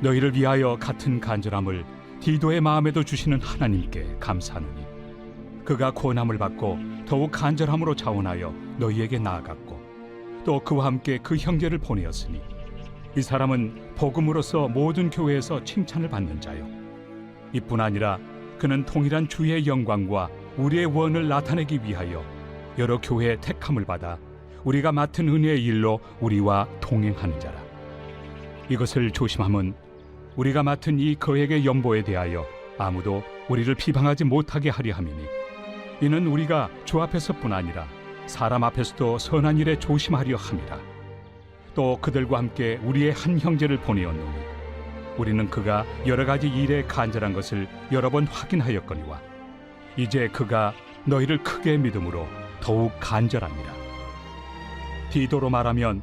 너희를 위하여 같은 간절함을 디도의 마음에도 주시는 하나님께 감사하노니 그가 고난을 받고 더욱 간절함으로 자원하여 너희에게 나아갔고 또 그와 함께 그 형제를 보내었으니 이 사람은 복음으로서 모든 교회에서 칭찬을 받는 자요. 이뿐 아니라 그는 통일한 주의 영광과 우리의 원을 나타내기 위하여 여러 교회의 택함을 받아 우리가 맡은 은혜의 일로 우리와 동행하는 자라. 이것을 조심함은 우리가 맡은 이 거액의 연보에 대하여 아무도 우리를 비방하지 못하게 하려 함이니 이는 우리가 주 앞에서뿐 아니라 사람 앞에서도 선한 일에 조심하려 함이라. 또 그들과 함께 우리의 한 형제를 보내었노니 우리는 그가 여러 가지 일에 간절한 것을 여러 번 확인하였거니와 이제 그가 너희를 크게 믿음으로 더욱 간절합니다. 디도로 말하면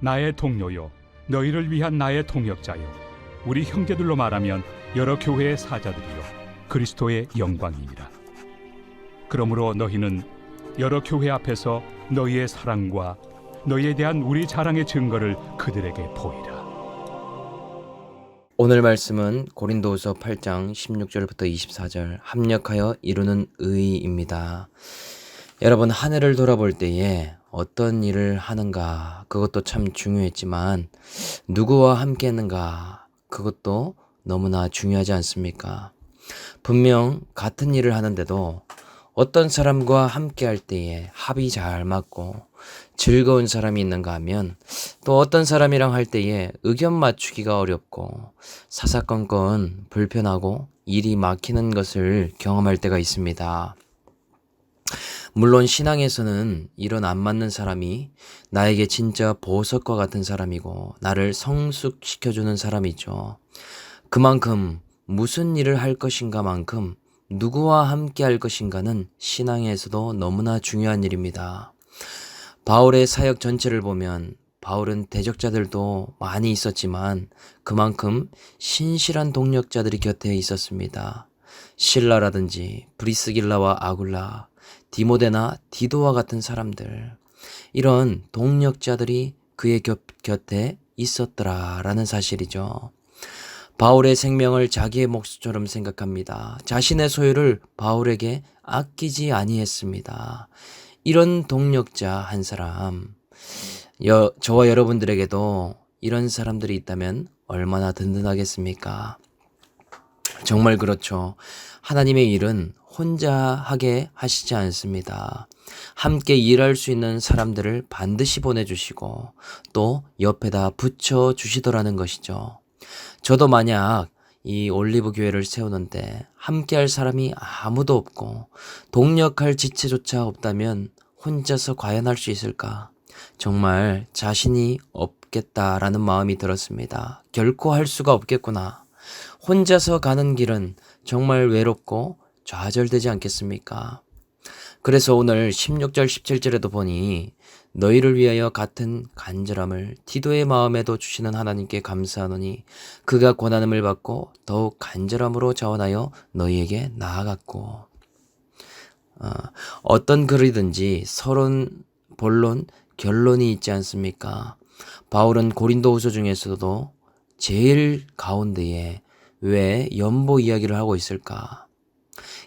나의 동료요 너희를 위한 나의 동역자요 우리 형제들로 말하면 여러 교회의 사자들이요 그리스도의 영광이니라 그러므로 너희는 여러 교회 앞에서 너희의 사랑과 너희에 대한 우리 자랑의 증거를 그들에게 보이라 오늘 말씀은 고린도후서 8장 16절부터 24절 합력하여 이루는 의입니다. 여러분 한 해를 돌아볼 때에 어떤 일을 하는가 그것도 참 중요했지만 누구와 함께 했는가 그것도 너무나 중요하지 않습니까? 분명 같은 일을 하는데도 어떤 사람과 함께 할 때에 합이 잘 맞고 즐거운 사람이 있는가 하면 또 어떤 사람이랑 할 때에 의견 맞추기가 어렵고 사사건건 불편하고 일이 막히는 것을 경험할 때가 있습니다. 물론 신앙에서는 이런 안 맞는 사람이 나에게 진짜 보석과 같은 사람이고 나를 성숙시켜주는 사람이죠. 그만큼 무슨 일을 할 것인가 만큼 누구와 함께 할 것인가는 신앙에서도 너무나 중요한 일입니다. 바울의 사역 전체를 보면 바울은 대적자들도 많이 있었지만 그만큼 신실한 동력자들이 곁에 있었습니다. 신라라든지 브리스길라와 아굴라, 디모데나 디도와 같은 사람들 이런 동력자들이 그의 곁, 곁에 있었더라라는 사실이죠. 바울의 생명을 자기의 몫처럼 생각합니다. 자신의 소유를 바울에게 아끼지 아니했습니다. 이런 동력자 한 사람, 여, 저와 여러분들에게도 이런 사람들이 있다면 얼마나 든든하겠습니까? 정말 그렇죠. 하나님의 일은 혼자 하게 하시지 않습니다. 함께 일할 수 있는 사람들을 반드시 보내주시고 또 옆에다 붙여 주시더라는 것이죠. 저도 만약 이 올리브 교회를 세우는데 함께 할 사람이 아무도 없고 동력할 지체조차 없다면 혼자서 과연 할 수 있을까? 정말 자신이 없겠다라는 마음이 들었습니다. 결코 할 수가 없겠구나. 혼자서 가는 길은 정말 외롭고 좌절되지 않겠습니까? 그래서 오늘 16절 17절에도 보니 너희를 위하여 같은 간절함을 디도의 마음에도 주시는 하나님께 감사하노니 그가 고난음을 받고 더욱 간절함으로 자원하여 너희에게 나아갔고 어, 어떤 글이든지 서론, 본론, 결론이 있지 않습니까? 바울은 고린도후서 중에서도 제일 가운데에 왜 연보 이야기를 하고 있을까?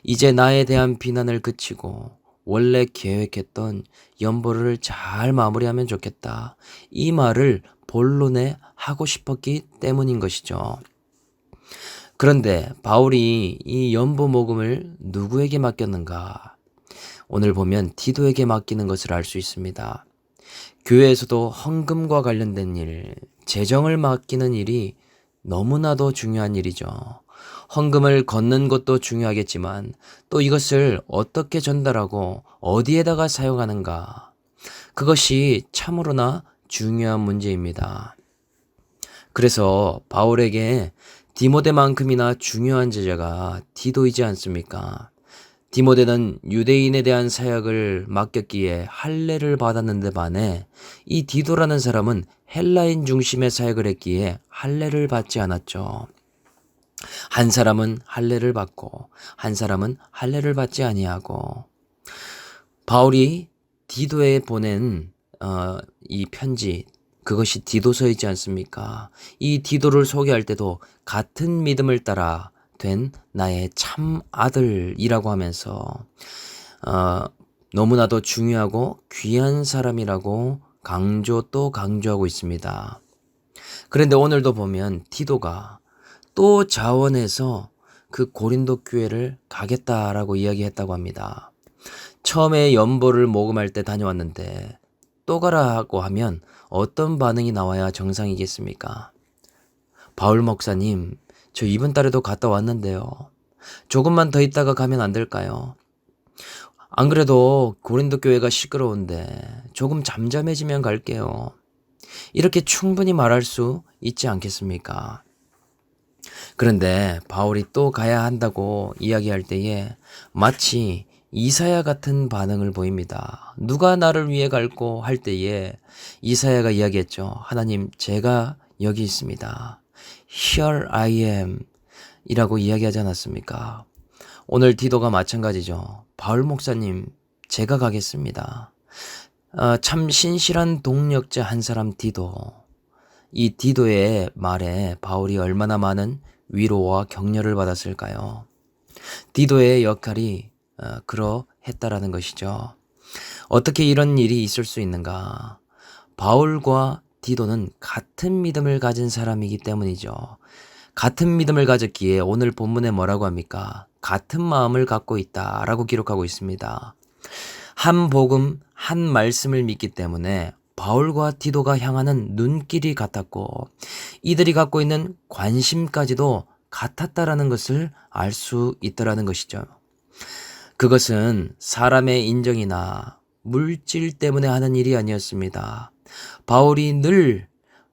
이제 나에 대한 비난을 그치고 원래 계획했던 연보를 잘 마무리하면 좋겠다. 이 말을 본론에 하고 싶었기 때문인 것이죠. 그런데 바울이 이 연보 모금을 누구에게 맡겼는가? 오늘 보면 디도에게 맡기는 것을 알 수 있습니다. 교회에서도 헌금과 관련된 일, 재정을 맡기는 일이 너무나도 중요한 일이죠. 헌금을 걷는 것도 중요하겠지만 또 이것을 어떻게 전달하고 어디에다가 사용하는가. 그것이 참으로나 중요한 문제입니다. 그래서 바울에게 디모데만큼이나 중요한 제자가 디도이지 않습니까? 디모데는 유대인에 대한 사역을 맡겼기에 할례를 받았는데 반해 이 디도라는 사람은 헬라인 중심의 사역을 했기에 할례를 받지 않았죠. 한 사람은 할례를 받고 한 사람은 할례를 받지 아니하고 바울이 디도에 보낸 어, 이 편지 그것이 디도서이지 않습니까? 이 디도를 소개할 때도 같은 믿음을 따라 된 나의 참 아들이라고 하면서 어, 너무나도 중요하고 귀한 사람이라고 강조 또 강조하고 있습니다. 그런데 오늘도 보면 디도가 또 자원해서 그 고린도 교회를 가겠다라고 이야기했다고 합니다. 처음에 연보를 모금할 때 다녀왔는데 또 가라고 하면 어떤 반응이 나와야 정상이겠습니까? 바울 목사님, 저 이번 달에도 갔다 왔는데요. 조금만 더 있다가 가면 안 될까요? 안 그래도 고린도 교회가 시끄러운데 조금 잠잠해지면 갈게요. 이렇게 충분히 말할 수 있지 않겠습니까? 그런데 바울이 또 가야 한다고 이야기할 때에 마치 이사야 같은 반응을 보입니다. 누가 나를 위해 갈고 할 때에 이사야가 이야기했죠. 하나님, 제가 여기 있습니다. Here I am. 이라고 이야기하지 않았습니까? 오늘 디도가 마찬가지죠. 바울 목사님, 제가 가겠습니다. 아, 참 신실한 동력자 한 사람 디도. 이 디도의 말에 바울이 얼마나 많은 위로와 격려를 받았을까요? 디도의 역할이 어, 그러했다라는 것이죠. 어떻게 이런 일이 있을 수 있는가? 바울과 디도는 같은 믿음을 가진 사람이기 때문이죠. 같은 믿음을 가졌기에 오늘 본문에 뭐라고 합니까? 같은 마음을 갖고 있다 라고 기록하고 있습니다. 한 복음, 한 말씀을 믿기 때문에 바울과 디도가 향하는 눈길이 같았고 이들이 갖고 있는 관심까지도 같았다라는 것을 알 수 있더라는 것이죠. 그것은 사람의 인정이나 물질 때문에 하는 일이 아니었습니다. 바울이 늘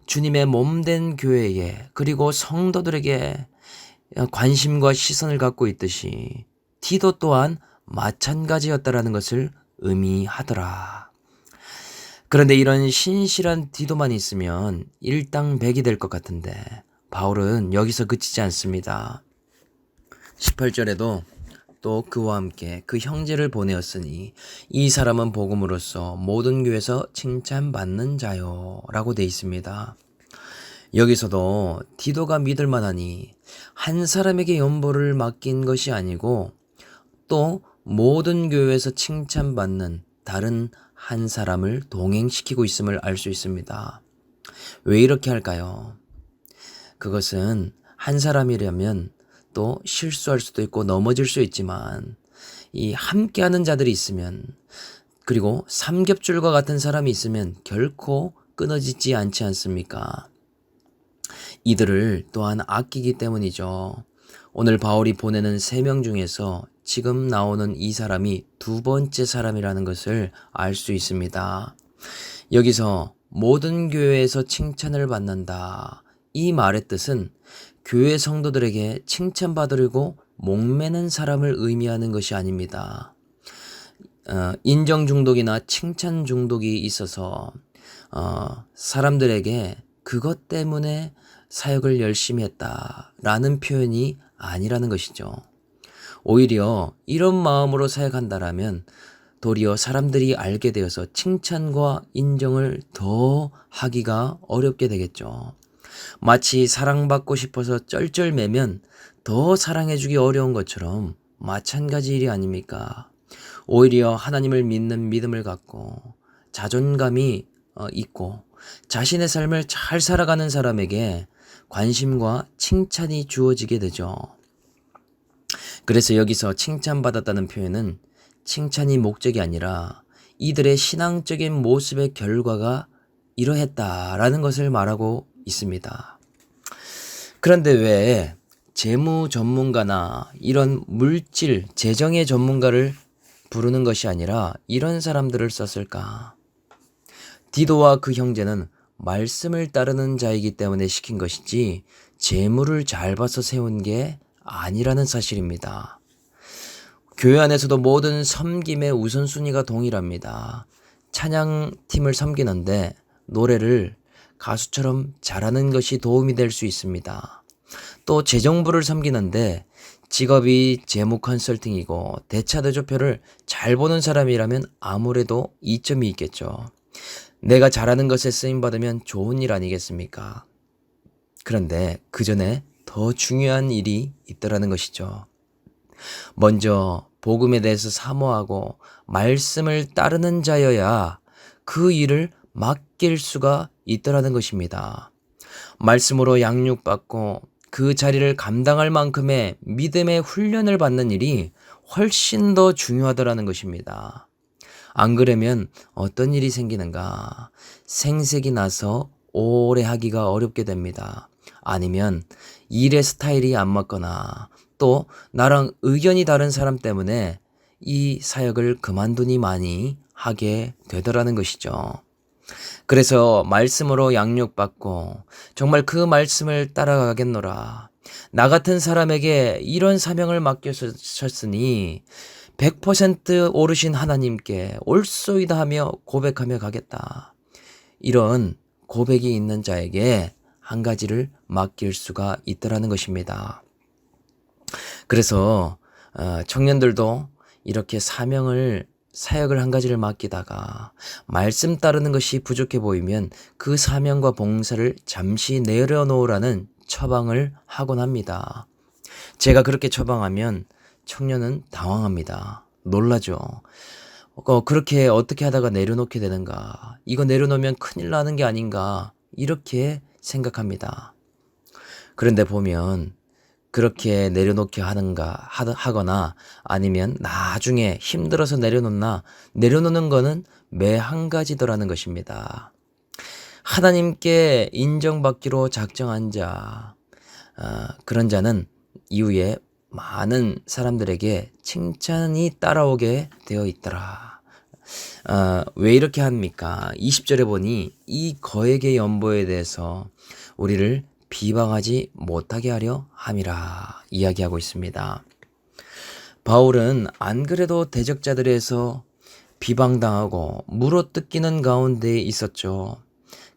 주님의 몸된 교회에 그리고 성도들에게 관심과 시선을 갖고 있듯이 디도 또한 마찬가지였다라는 것을 의미하더라. 그런데 이런 신실한 디도만 있으면 일당백이 될 것 같은데 바울은 여기서 그치지 않습니다. 18절에도 또 그와 함께 그 형제를 보내었으니 이 사람은 복음으로써 모든 교회에서 칭찬받는 자요 라고 돼 있습니다. 여기서도 디도가 믿을 만하니 한 사람에게 연보를 맡긴 것이 아니고 또 모든 교회에서 칭찬받는 다른 한 사람을 동행시키고 있음을 알 수 있습니다. 왜 이렇게 할까요? 그것은 한 사람이라면 또 실수할 수도 있고 넘어질 수 있지만 이 함께하는 자들이 있으면 그리고 삼겹줄과 같은 사람이 있으면 결코 끊어지지 않지 않습니까? 이들을 또한 아끼기 때문이죠. 오늘 바울이 보내는 세 명 중에서 지금 나오는 이 사람이 두 번째 사람이라는 것을 알 수 있습니다. 여기서 모든 교회에서 칭찬을 받는다. 이 말의 뜻은 교회 성도들에게 칭찬받으려고 목매는 사람을 의미하는 것이 아닙니다. 어, 인정 중독이나 칭찬 중독이 있어서 어, 사람들에게 그것 때문에 사역을 열심히 했다라는 표현이 아니라는 것이죠. 오히려 이런 마음으로 사역한다라면 도리어 사람들이 알게 되어서 칭찬과 인정을 더 하기가 어렵게 되겠죠. 마치 사랑받고 싶어서 쩔쩔매면 더 사랑해주기 어려운 것처럼 마찬가지 일이 아닙니까? 오히려 하나님을 믿는 믿음을 갖고 자존감이 어, 있고 자신의 삶을 잘 살아가는 사람에게 관심과 칭찬이 주어지게 되죠. 그래서 여기서 칭찬받았다는 표현은 칭찬이 목적이 아니라 이들의 신앙적인 모습의 결과가 이러했다라는 것을 말하고 있습니다. 그런데 왜 재무 전문가나 이런 물질, 재정의 전문가를 부르는 것이 아니라 이런 사람들을 썼을까? 디도와 그 형제는 말씀을 따르는 자이기 때문에 시킨 것이지 재물을 잘 봐서 세운 게 아니라는 사실입니다. 교회 안에서도 모든 섬김의 우선순위가 동일합니다. 찬양팀을 섬기는데 노래를 가수처럼 잘하는 것이 도움이 될 수 있습니다. 또 재정부를 섬기는데 직업이 재무 컨설팅이고 대차대조표를 잘 보는 사람이라면 아무래도 이점이 있겠죠. 내가 잘하는 것에 쓰임 받으면 좋은 일 아니겠습니까? 그런데 그 전에 더 중요한 일이 있더라는 것이죠. 먼저 복음에 대해서 사모하고 말씀을 따르는 자여야 그 일을 맡길 수가 있더라는 것입니다. 말씀으로 양육받고 그 자리를 감당할 만큼의 믿음의 훈련을 받는 일이 훨씬 더 중요하더라는 것입니다. 안 그러면 어떤 일이 생기는가? 생색이 나서 오래 하기가 어렵게 됩니다. 아니면 일의 스타일이 안 맞거나 또 나랑 의견이 다른 사람 때문에 이 사역을 그만두니 많이 하게 되더라는 것이죠. 그래서 말씀으로 양육받고 정말 그 말씀을 따라가겠노라. 나 같은 사람에게 이런 사명을 맡겨주셨으니 100% 오르신 하나님께 옳소이다 하며 고백하며 가겠다. 이런 고백이 있는 자에게 한 가지를 맡길 수가 있더라는 것입니다. 그래서 어, 청년들도 이렇게 사명을 사역을 한 가지를 맡기다가 말씀 따르는 것이 부족해 보이면 그 사명과 봉사를 잠시 내려놓으라는 처방을 하곤 합니다. 제가 그렇게 처방하면 청년은 당황합니다. 놀라죠. 어, 그렇게 어떻게 하다가 내려놓게 되는가. 이거 내려놓으면 큰일 나는 게 아닌가. 이렇게 생각합니다. 그런데 보면 그렇게 내려놓게 하는가 하- 하거나 아니면 나중에 힘들어서 내려놓나 내려놓는 거는 매 한 가지더라는 것입니다. 하나님께 인정받기로 작정한 자 아, 그런 자는 이후에 많은 사람들에게 칭찬이 따라오게 되어 있더라. 아, 왜 이렇게 합니까? 20절에 보니 이 거액의 연보에 대해서 우리를 비방하지 못하게 하려 함이라 이야기하고 있습니다. 바울은 안 그래도 대적자들에서 비방당하고 물어뜯기는 가운데 있었죠.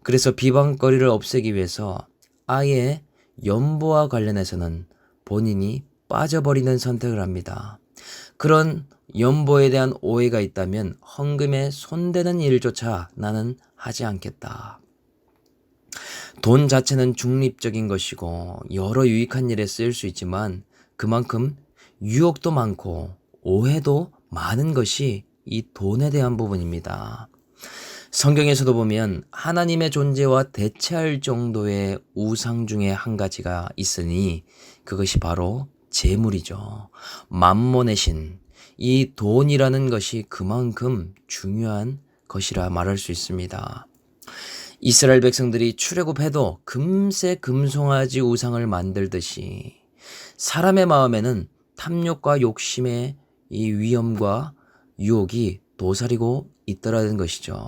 그래서 비방거리를 없애기 위해서 아예 연보와 관련해서는 본인이 빠져버리는 선택을 합니다. 그런 연보에 대한 오해가 있다면 헌금에 손대는 일조차 나는 하지 않겠다. 돈 자체는 중립적인 것이고 여러 유익한 일에 쓰일 수 있지만 그만큼 유혹도 많고 오해도 많은 것이 이 돈에 대한 부분입니다. 성경에서도 보면 하나님의 존재와 대체할 정도의 우상 중에 한 가지가 있으니 그것이 바로 재물이죠. 만몬의 신. 이 돈이라는 것이 그만큼 중요한 것이라 말할 수 있습니다. 이스라엘 백성들이 출애굽해도 금세 금송아지 우상을 만들듯이 사람의 마음에는 탐욕과 욕심의 이 위험과 유혹이 도사리고 있더라는 것이죠.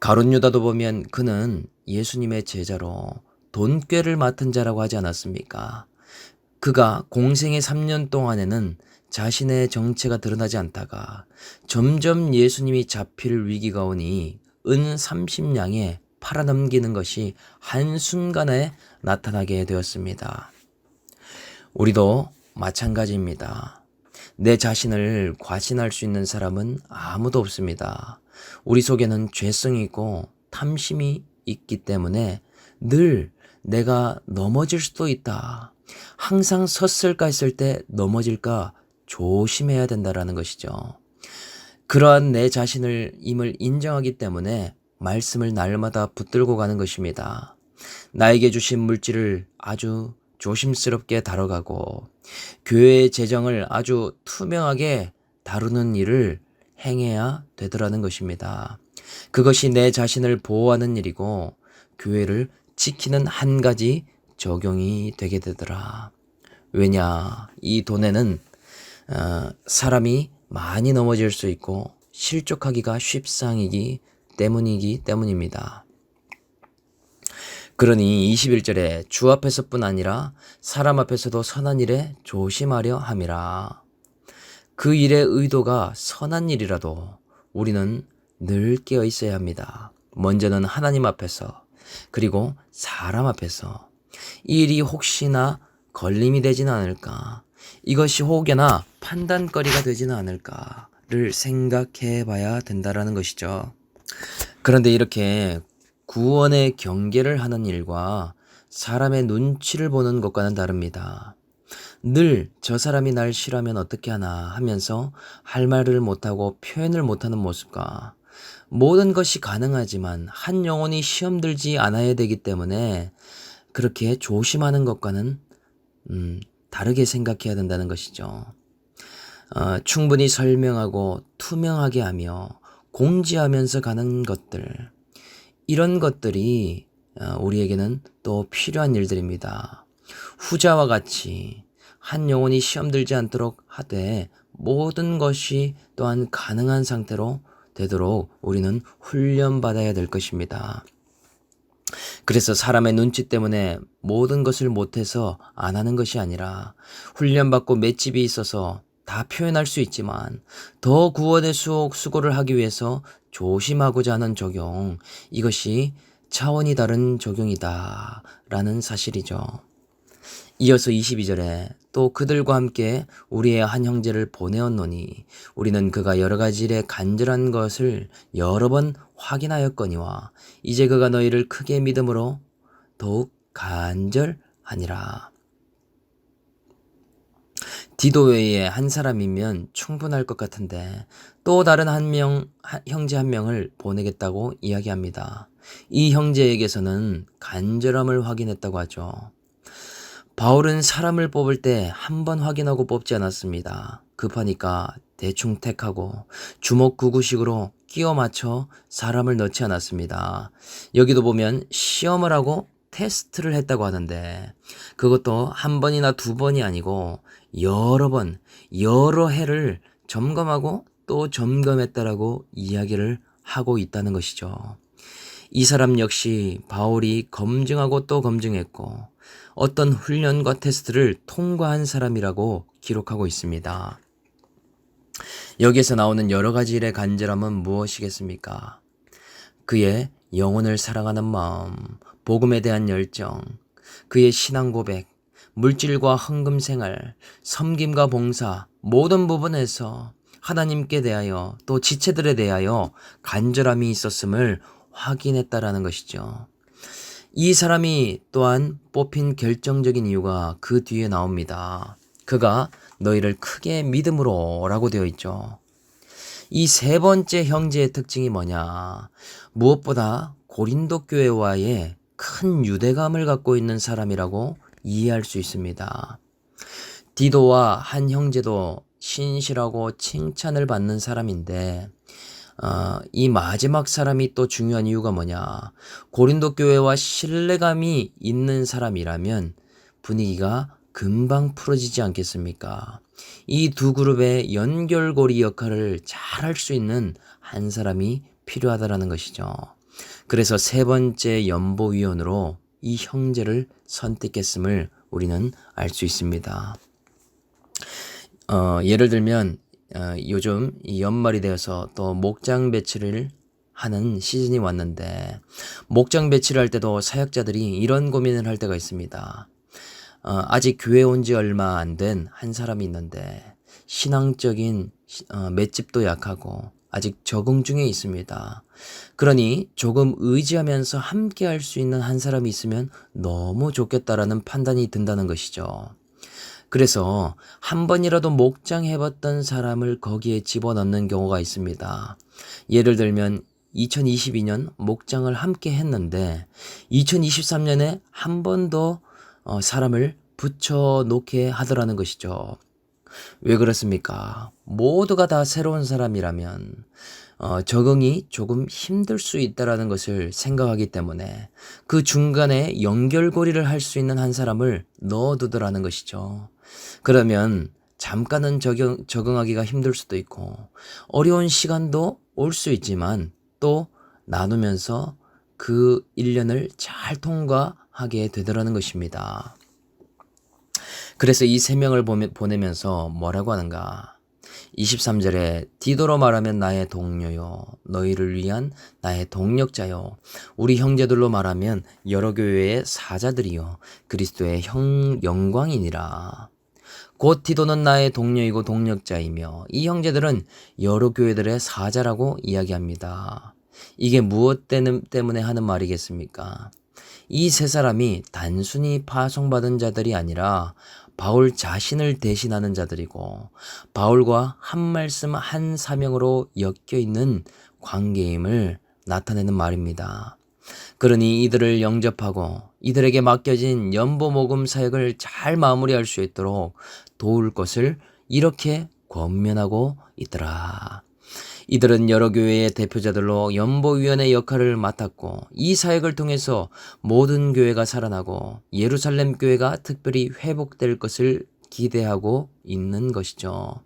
가론 유다도 보면 그는 예수님의 제자로 돈꾀를 맡은 자라고 하지 않았습니까? 그가 공생의 3년 동안에는 자신의 정체가 드러나지 않다가 점점 예수님이 잡힐 위기가 오니 은 30냥에 팔아넘기는 것이 한순간에 나타나게 되었습니다. 우리도 마찬가지입니다. 내 자신을 과신할 수 있는 사람은 아무도 없습니다. 우리 속에는 죄성이 있고 탐심이 있기 때문에 늘 내가 넘어질 수도 있다. 항상 섰을까 했을 때 넘어질까 조심해야 된다라는 것이죠. 그러한 내 자신을 임을 인정하기 때문에 말씀을 날마다 붙들고 가는 것입니다. 나에게 주신 물질을 아주 조심스럽게 다뤄가고 교회의 재정을 아주 투명하게 다루는 일을 행해야 되더라는 것입니다. 그것이 내 자신을 보호하는 일이고 교회를 지키는 한 가지 적용이 되게 되더라. 왜냐, 이 돈에는 어, 사람이 많이 넘어질 수 있고 실족하기가 쉽상이기 때문이기 때문입니다. 그러니 21절에 주 앞에서뿐 아니라 사람 앞에서도 선한 일에 조심하려 함이라. 그 일의 의도가 선한 일이라도 우리는 늘 깨어 있어야 합니다. 먼저는 하나님 앞에서 그리고 사람 앞에서 이 일이 혹시나 걸림이 되지는 않을까 이것이 혹여나 판단거리가 되지는 않을까를 생각해 봐야 된다라는 것이죠. 그런데 이렇게 구원의 경계를 하는 일과 사람의 눈치를 보는 것과는 다릅니다. 늘 저 사람이 날 싫어하면 어떻게 하나 하면서 할 말을 못하고 표현을 못하는 모습과 모든 것이 가능하지만 한 영혼이 시험 들지 않아야 되기 때문에 그렇게 조심하는 것과는 음, 다르게 생각해야 된다는 것이죠. 어, 충분히 설명하고 투명하게 하며 공지하면서 가는 것들 이런 것들이 어, 우리에게는 또 필요한 일들입니다. 후자와 같이 한 영혼이 시험 들지 않도록 하되 모든 것이 또한 가능한 상태로 되도록 우리는 훈련받아야 될 것입니다. 그래서 사람의 눈치 때문에 모든 것을 못해서 안 하는 것이 아니라 훈련받고 맷집이 있어서 다 표현할 수 있지만 더 구원의 수, 수고를 하기 위해서 조심하고자 하는 적용 이것이 차원이 다른 적용이다 라는 사실이죠. 이어서 22절에 또 그들과 함께 우리의 한 형제를 보내었노니 우리는 그가 여러 가지 일에 간절한 것을 여러 번 확인하였거니와 이제 그가 너희를 크게 믿음으로 더욱 간절하니라. 디도 외에 한 사람이면 충분할 것 같은데 또 다른 한 명, 형제 한 명을 보내겠다고 이야기합니다. 이 형제에게서는 간절함을 확인했다고 하죠. 바울은 사람을 뽑을 때 한 번 확인하고 뽑지 않았습니다. 급하니까 대충 택하고 주먹구구식으로 끼워 맞춰 사람을 넣지 않았습니다. 여기도 보면 시험을 하고 테스트를 했다고 하는데 그것도 한 번이나 두 번이 아니고 여러 번, 여러 해를 점검하고 또 점검했다라고 이야기를 하고 있다는 것이죠. 이 사람 역시 바울이 검증하고 또 검증했고 어떤 훈련과 테스트를 통과한 사람이라고 기록하고 있습니다. 여기에서 나오는 여러 가지 일의 간절함은 무엇이겠습니까? 그의 영혼을 사랑하는 마음, 복음에 대한 열정, 그의 신앙 고백, 물질과 헌금 생활, 섬김과 봉사, 모든 부분에서 하나님께 대하여 또 지체들에 대하여 간절함이 있었음을 확인했다라는 것이죠. 이 사람이 또한 뽑힌 결정적인 이유가 그 뒤에 나옵니다. 그가 너희를 크게 믿음으로 라고 되어 있죠. 이 세 번째 형제의 특징이 뭐냐? 무엇보다 고린도 교회와의 큰 유대감을 갖고 있는 사람이라고 이해할 수 있습니다. 디도와 한 형제도 신실하고 칭찬을 받는 사람인데 어, 이 마지막 사람이 또 중요한 이유가 뭐냐? 고린도 교회와 신뢰감이 있는 사람이라면 분위기가 금방 풀어지지 않겠습니까? 이 두 그룹의 연결고리 역할을 잘 할 수 있는 한 사람이 필요하다라는 것이죠. 그래서 세 번째 연보위원으로 이 형제를 선택했음을 우리는 알 수 있습니다. 어, 예를 들면 어, 요즘 이 연말이 되어서 또 목장 배치를 하는 시즌이 왔는데 목장 배치를 할 때도 사역자들이 이런 고민을 할 때가 있습니다. 어, 아직 교회 온 지 얼마 안 된 한 사람이 있는데 신앙적인 어, 맷집도 약하고 아직 적응 중에 있습니다. 그러니 조금 의지하면서 함께 할 수 있는 한 사람이 있으면 너무 좋겠다라는 판단이 든다는 것이죠. 그래서 한 번이라도 목장해봤던 사람을 거기에 집어넣는 경우가 있습니다. 예를 들면 2022년 목장을 함께 했는데 2023년에 한 번더 어, 사람을 붙여놓게 하더라는 것이죠. 왜 그렇습니까? 모두가 다 새로운 사람이라면 어, 적응이 조금 힘들 수 있다라는 것을 생각하기 때문에 그 중간에 연결고리를 할 수 있는 한 사람을 넣어두더라는 것이죠. 그러면 잠깐은 적용, 적응하기가 힘들 수도 있고 어려운 시간도 올 수 있지만 또 나누면서 그 1년을 잘 통과하게 되더라는 것입니다. 그래서 이 세 명을 보내면서 뭐라고 하는가? 23절에 디도로 말하면 나의 동료요 너희를 위한 나의 동력자요 우리 형제들로 말하면 여러 교회의 사자들이요 그리스도의 형 영광이니라 곧 디도는 나의 동료이고 동력자이며 이 형제들은 여러 교회들의 사자라고 이야기합니다. 이게 무엇 때문에 하는 말이겠습니까? 이 세 사람이 단순히 파송받은 자들이 아니라 바울 자신을 대신하는 자들이고 바울과 한 말씀 한 사명으로 엮여 있는 관계임을 나타내는 말입니다. 그러니 이들을 영접하고 이들에게 맡겨진 연보 모금 사역을 잘 마무리할 수 있도록 도울 것을 이렇게 권면하고 있더라. 이들은 여러 교회의 대표자들로 연보위원회 역할을 맡았고 이 사역을 통해서 모든 교회가 살아나고 예루살렘 교회가 특별히 회복될 것을 기대하고 있는 것이죠.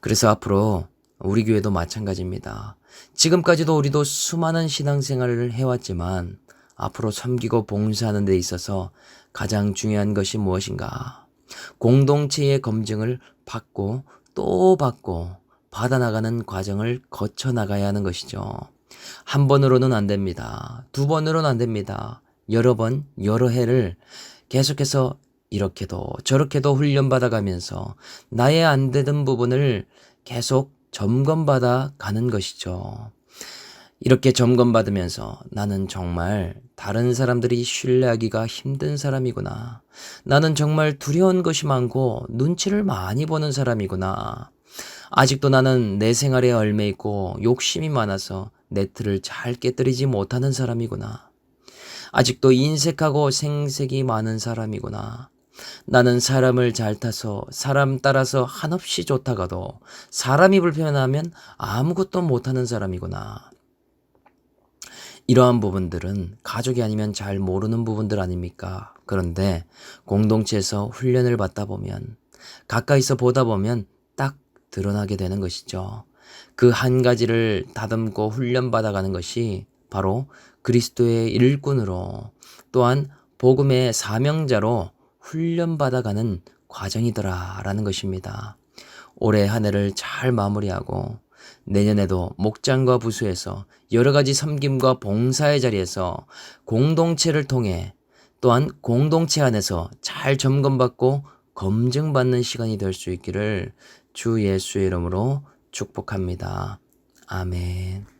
그래서 앞으로 우리 교회도 마찬가지입니다. 지금까지도 우리도 수많은 신앙생활을 해왔지만 앞으로 섬기고 봉사하는 데 있어서 가장 중요한 것이 무엇인가? 공동체의 검증을 받고 또 받고 받아나가는 과정을 거쳐 나가야 하는 것이죠. 한 번으로는 안 됩니다. 두 번으로는 안 됩니다. 여러 번, 여러 해를 계속해서 이렇게도 저렇게도 훈련받아 가면서 나의 안 되던 부분을 계속 점검받아 가는 것이죠. 이렇게 점검받으면서 나는 정말 다른 사람들이 신뢰하기가 힘든 사람이구나. 나는 정말 두려운 것이 많고 눈치를 많이 보는 사람이구나. 아직도 나는 내 생활에 얽매 있고 욕심이 많아서 네트를 잘 깨뜨리지 못하는 사람이구나. 아직도 인색하고 생색이 많은 사람이구나. 나는 사람을 잘 타서 사람 따라서 한없이 좋다가도 사람이 불편하면 아무것도 못하는 사람이구나. 이러한 부분들은 가족이 아니면 잘 모르는 부분들 아닙니까? 그런데 공동체에서 훈련을 받다 보면 가까이서 보다 보면 딱 드러나게 되는 것이죠. 그 한 가지를 다듬고 훈련받아가는 것이 바로 그리스도의 일꾼으로 또한 복음의 사명자로 훈련받아가는 과정이더라라는 것입니다. 올해 한 해를 잘 마무리하고 내년에도 목장과 부수에서 여러 가지 섬김과 봉사의 자리에서 공동체를 통해 또한 공동체 안에서 잘 점검받고 검증받는 시간이 될 수 있기를 주 예수의 이름으로 축복합니다. 아멘.